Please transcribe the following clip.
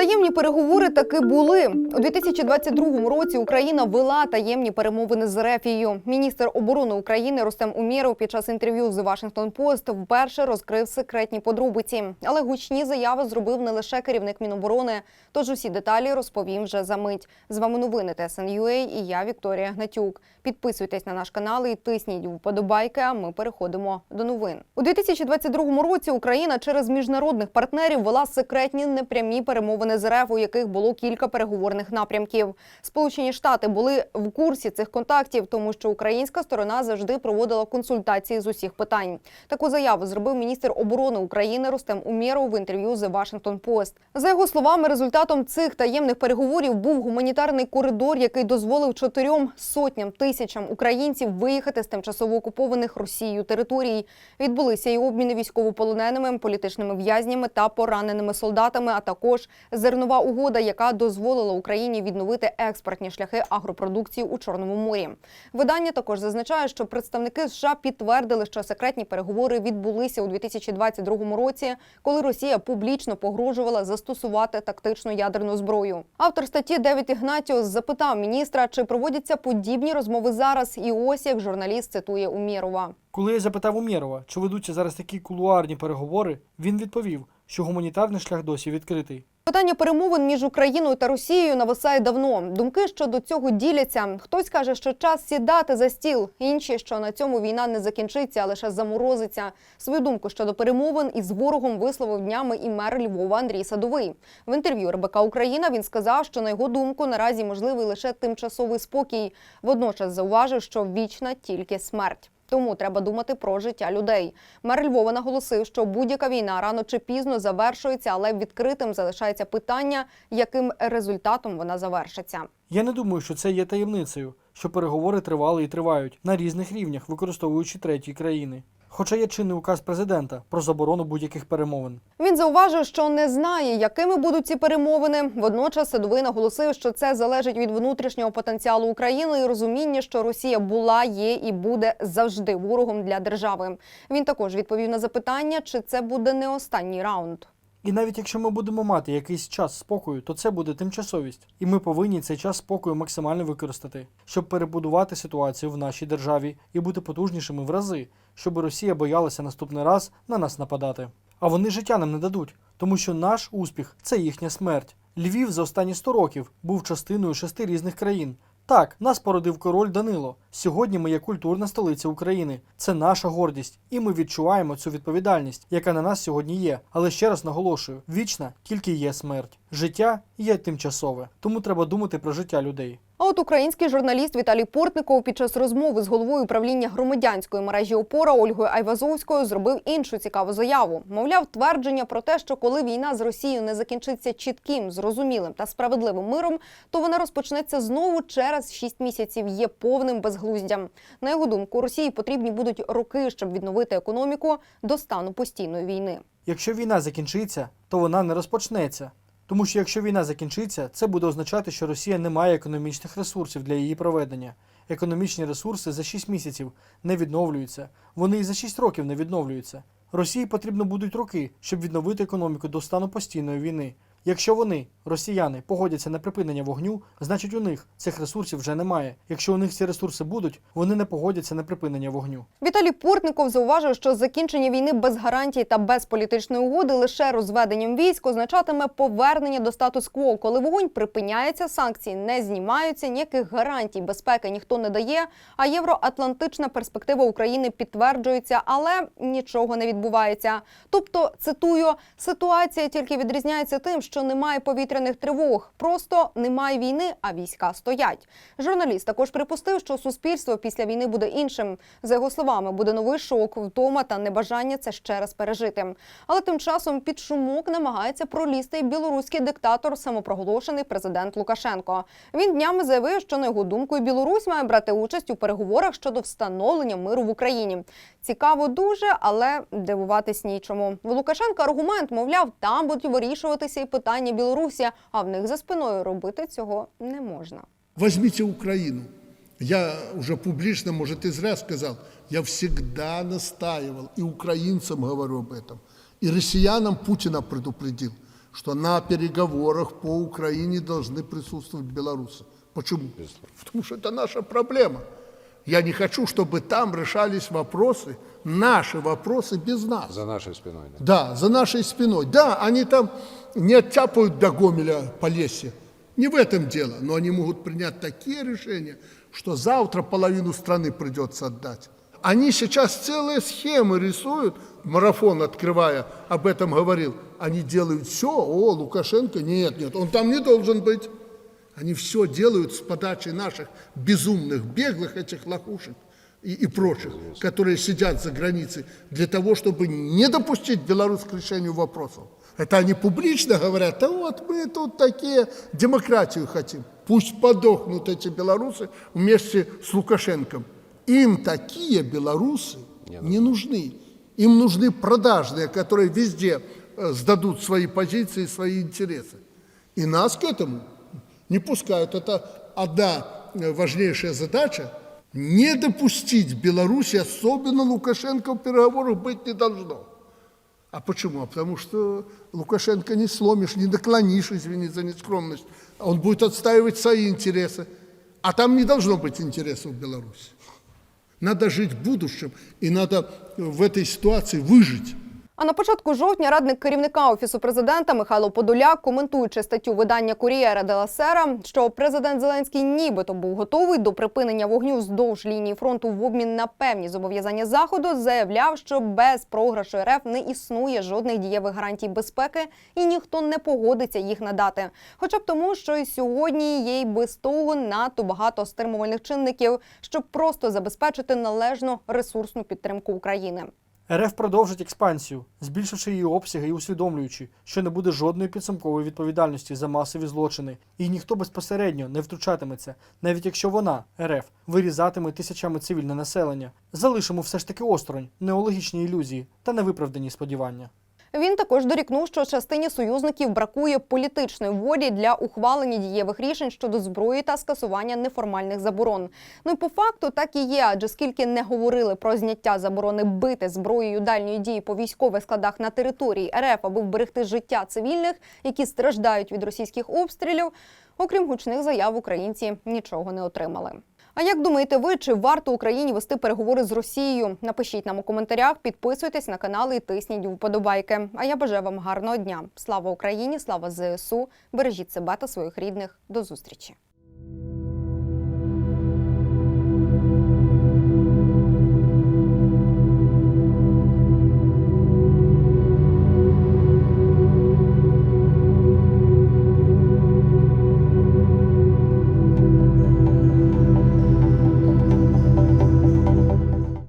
Таємні переговори таки були у 2022 році. Україна вела таємні перемовини з Рефією. Міністр оборони України Рустем Умєров під час інтерв'ю з Washington Post вперше розкрив секретні подробиці. Але гучні заяви зробив не лише керівник Міноборони. Тож усі деталі розповім вже за мить. З вами новини ТСНЮА і я Вікторія Гнатюк. Підписуйтесь на наш канал і тисніть вподобайки. А ми переходимо до новин. У 2022 році Україна через міжнародних партнерів вела секретні непрямі перемовини РФ, у яких було кілька переговорних напрямків. Сполучені Штати були в курсі цих контактів, тому що українська сторона завжди проводила консультації з усіх питань. Таку заяву зробив міністр оборони України Рустем Умєров в інтерв'ю з Washington Post. За його словами, результатом цих таємних переговорів був гуманітарний коридор, який дозволив чотирьом сотням тисячам українців виїхати з тимчасово окупованих Росією територій. Відбулися і обміни військовополоненими, політичними в'язнями та пораненими солдатами, а також зернова угода, яка дозволила Україні відновити експортні шляхи агропродукції у Чорному морі. Видання також зазначає, що представники США підтвердили, що секретні переговори відбулися у 2022 році, коли Росія публічно погрожувала застосувати тактичну ядерну зброю. Автор статті Девід Ігнатіус запитав міністра, чи проводяться подібні розмови зараз. І ось як журналіст цитує Умєрова. Коли я запитав Умєрова, чи ведуться зараз такі кулуарні переговори, він відповів, що гуманітарний шлях досі відкритий. Питання перемовин між Україною та Росією нависає давно. Думки щодо цього діляться. Хтось каже, що час сідати за стіл. Інші, що на цьому війна не закінчиться, а лише заморозиться. Свою думку щодо перемовин із ворогом висловив днями і мер Львова Андрій Садовий. В інтерв'ю РБК Україна він сказав, що на його думку наразі можливий лише тимчасовий спокій. Водночас зауважив, що вічна тільки смерть. Тому треба думати про життя людей. Мер Львова наголосив, що будь-яка війна рано чи пізно завершується, але відкритим залишається питання, яким результатом вона завершиться. Я не думаю, що це є таємницею, що переговори тривали і тривають на різних рівнях, використовуючи треті країни. Хоча є чинний указ президента про заборону будь-яких перемовин. Він зауважив, що не знає, якими будуть ці перемовини. Водночас Садовий наголосив, що це залежить від внутрішнього потенціалу України і розуміння, що Росія була, є і буде завжди ворогом для держави. Він також відповів на запитання, чи це буде не останній раунд. І навіть якщо ми будемо мати якийсь час спокою, то це буде тимчасовість, і ми повинні цей час спокою максимально використати, щоб перебудувати ситуацію в нашій державі і бути потужнішими в рази, щоб Росія боялася наступний раз на нас нападати. А вони життя нам не дадуть, тому що наш успіх це їхня смерть. Львів за останні 100 років був частиною шести різних країн. Так, нас породив король Данило. Сьогодні ми є культурна столиця України. Це наша гордість, і ми відчуваємо цю відповідальність, яка на нас сьогодні є. Але ще раз наголошую: вічна тільки є смерть. Життя є тимчасове, тому треба думати про життя людей. А от український журналіст Віталій Портников під час розмови з головою управління громадянської мережі опора Ольгою Айвазовською зробив іншу цікаву заяву. Мовляв, твердження про те, що коли війна з Росією не закінчиться чітким, зрозумілим та справедливим миром, то вона розпочнеться знову через 6 місяців. Є повним безглуздям. На його думку, Росії потрібні будуть роки, щоб відновити економіку до стану постійної війни. Якщо війна закінчиться, то вона не розпочнеться. Тому що якщо війна закінчиться, це буде означати, що Росія не має економічних ресурсів для її проведення. Економічні ресурси за 6 місяців не відновлюються, вони і за 6 років не відновлюються. Росії потрібно будуть роки, щоб відновити економіку до стану постійної війни. Якщо вони, росіяни, погодяться на припинення вогню, значить у них цих ресурсів вже немає. Якщо у них ці ресурси будуть, вони не погодяться на припинення вогню. Віталій Портников зауважив, що закінчення війни без гарантій та без політичної угоди лише розведенням військ означатиме повернення до статус-кво. Коли вогонь припиняється, санкції не знімаються, ніяких гарантій безпеки ніхто не дає. А євроатлантична перспектива України підтверджується, але нічого не відбувається. Тобто, цитую, ситуація тільки відрізняється тим, що немає повітряних тривог, просто немає війни, а війська стоять. Журналіст також припустив, що суспільство після війни буде іншим. За його словами, буде новий шок, втома та небажання це ще раз пережити. Але тим часом під шумок намагається пролізти білоруський диктатор, самопроголошений президент Лукашенко. Він днями заявив, що на його думку Білорусь має брати участь у переговорах щодо встановлення миру в Україні. Цікаво дуже, але дивуватись нічому. В Лукашенка аргумент, мовляв, там будуть вирішуватися і питання Білорусі, а в них за спиною робити цього не можна. Возьмите Украину. Я уже публично, может, и зря сказал, я всегда настаивал, и украинцам говорю об этом, и россиянам Путина предупредил. что на переговорах по Украине должны присутствовать белорусы. Почему? Потому что это наша проблема. Я не хочу, чтобы там решались вопросы, наши вопросы без нас. За нашей спиной. Да. Да, за нашей спиной. Да, они там не оттяпают до Гомеля по лесе. Не в этом дело. Но они могут принять такие решения, что завтра половину страны придется отдать. Они сейчас целые схемы рисуют, марафон открывая, об этом говорил. Они делают все, о, Лукашенко, нет, нет, он там не должен быть. Они все делают с подачи наших безумных, беглых этих лохушек и, и прочих, которые сидят за границей, для того, чтобы не допустить Беларусь к решению вопросов. Это они публично говорят, да вот мы тут такие демократию хотим. Пусть подохнут эти белорусы вместе с Лукашенком. Им такие белорусы не нужны. Им нужны продажные, которые везде э, сдадут свои позиции, свои интересы. И нас к этому не пускают. Это одна э, важнейшая задача. Не допустить Беларуси, особенно Лукашенко, в переговорах быть не должно. А почему? А потому что Лукашенко не сломишь, не наклонишь, извини за нескромность. Он будет отстаивать свои интересы. А там не должно быть интересов в Беларуси. Надо жить будущим, и надо в этой ситуации выжить. А на початку жовтня радник керівника офісу президента Михайло Подоляк, коментуючи статтю видання Кур'єра де ла що президент Зеленський нібито був готовий до припинення вогню вздовж лінії фронту в обмін на певні зобов'язання заходу, заявляв, що без програшу РФ не існує жодних дієвих гарантій безпеки і ніхто не погодиться їх надати. Хоча б тому, що і сьогодні є й без того надто багато стримувальних чинників, щоб просто забезпечити належну ресурсну підтримку України. РФ продовжить експансію, збільшивши її обсяги і усвідомлюючи, що не буде жодної підсумкової відповідальності за масові злочини, і ніхто безпосередньо не втручатиметься, навіть якщо вона, РФ, вирізатиме тисячами цивільне населення. Залишимо все ж таки осторонь неологічні ілюзії та невиправдані сподівання. Він також дорікнув, що частині союзників бракує політичної волі для ухвалення дієвих рішень щодо зброї та скасування неформальних заборон. Ну і по факту так і є, адже скільки не говорили про зняття заборони бити зброєю дальньої дії по військових складах на території РФ, аби вберегти життя цивільних, які страждають від російських обстрілів. Окрім гучних заяв, українці нічого не отримали. А як думаєте ви, чи варто Україні вести переговори з Росією? Напишіть нам у коментарях, підписуйтесь на канал і тисніть вподобайки. А я бажаю вам гарного дня. Слава Україні! Слава ЗСУ! Бережіть себе та своїх рідних. До зустрічі!